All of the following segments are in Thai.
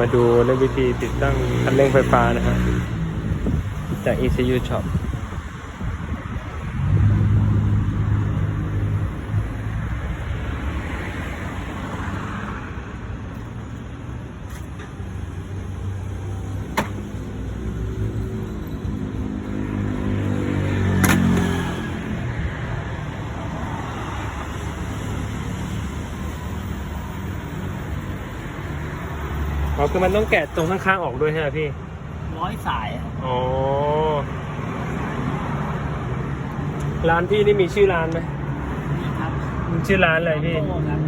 มาดูในวิธีติดตั้งคันเร่งไฟฟ้านะครับจาก ECU Shop อ๋อคือมันต้องแกะตรงข้างๆออกด้วยใช่ไหมพี่ ร้อยสายอะอ๋อ ร้านพี่นี่มีชื่อร้านไหมนี่ครับมีชื่อร้านอะไรพี่โต้ครับ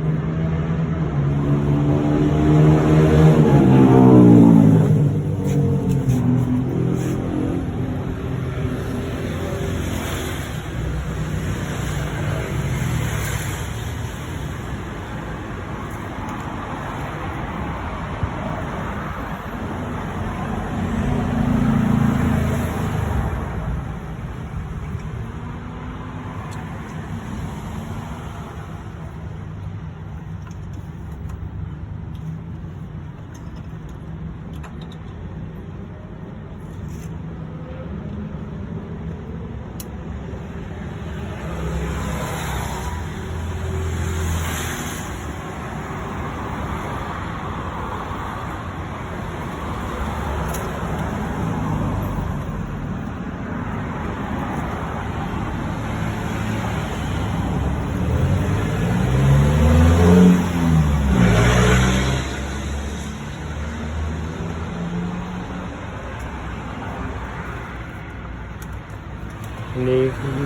อันนี้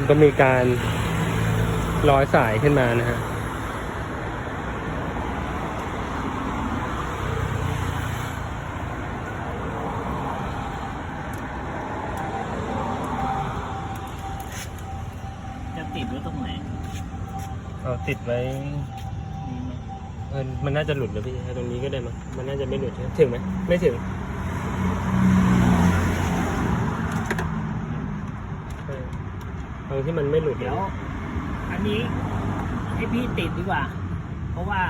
ก็มีการร้อยสายขึ้นมานะฮะจะติดไว้ตรงไหนเอาติดไว้มีไหม เออมันน่าจะหลุดแล้วพี่เอาตรงนี้ก็ได้มั้งมันน่าจะไม่หลุดใช่ไหมถึงไหมไม่ถึงเออ เอาที่มันไม่หลุดเดี๋ยว อันนี้ให้พี่ติดดีกว่า เพราะว่า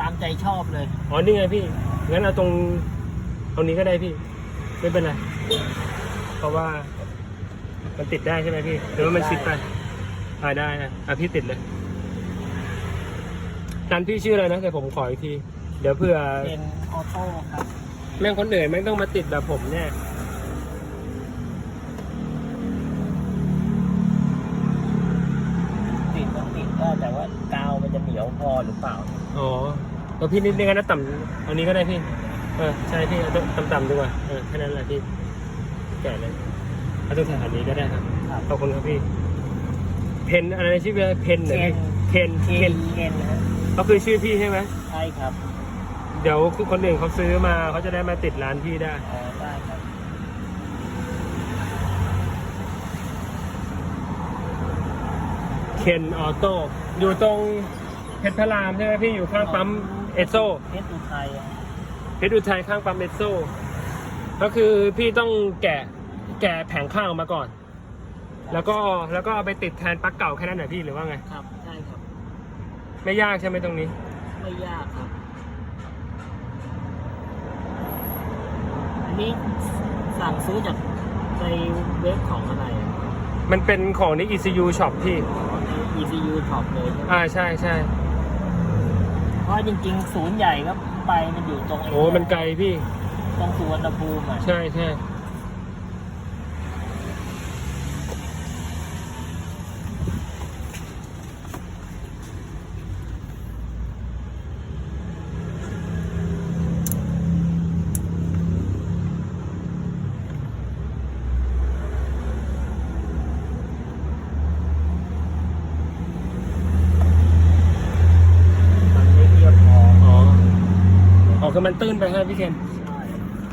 ตามใจชอบเลย อ๋อ นี่ไงพี่ งั้นเอาตรงเอานี้ก็ได้พี่ ไม่เป็นไร เพราะว่ามันติดได้ใช่ไหมพี่หรือว่ามันชิดไปอ่าได้นะอะพี่ติดเลยร้านพี่ชื่ออะไรนะแต่ผมขออีกที เดี๋ยวเผื่อเป็นออโต้ครับ แม่งคนเหนื่อยแม่งต้องมาติดแบบผมเนี่ย พอหรือเปล่า อ๋อแล้วพี่นิดนึงนะต่ำเอานี้ก็ได้พี่ เออใช่พี่เอาต่ำๆดีกว่า เออแค่นั้นแหละพี่แก่เลยเอาตรงสถานีก็ได้ครับครับ ขอบคุณครับพี่ เพนอะไรชื่ออะไรเพนเหรอพี่เพน K เพน E N นะฮะก็คือชื่อพี่ใช่ไหม ใช่ครับเดี๋ยวคือคนอื่นเขาซื้อมาเขาจะได้มาติดร้านพี่ได้ อ๋อได้ครับเคนออโต้อยู่ตรงเพ ชรพระรามใช่ไหมพี่อยู่ข้างปั๊มเอสโซเพชรอุทัยอะเพชรอุทัยข้างปั๊มเอสโซก็คือพี่ต้องแกะแกะแผงข้างออกมาก่อน แล้วก็แล้วก็เอาไปติดแทนปลั๊กเก่าแค่นั้นเหรอพี่หรือว่าไง ครับใช่ครับ ไม่ยากใช่ไหมตรงนี้ ไม่ยากครับ อันนี้สั่งซื้อจากในเว็บของอะไรอะมันเป็นของใน ECU Shop พี่ของใน ECU Top เลยใช่ไหมอ่าใช่ใช่ เพราะจริงๆ ศูนย์ใหญ่ก็ไปมันอยู่ตรงโอ้มันไกลพี่ ตรงสุวรรณภูมิอะใช่ใช่มันไม่เรียบพออ๋ออ๋อคือ มันตื้นไปใช่ไหมพี่เคนใช่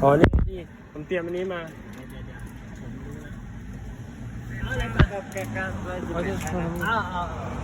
อ๋อนี่พี่ผมเตรียมอันนี้มาเดี๋ยวๆๆผมรู้แล้วเอาอะไรมาครับแกกลางเลยเอาจะทำเอาเอาเอา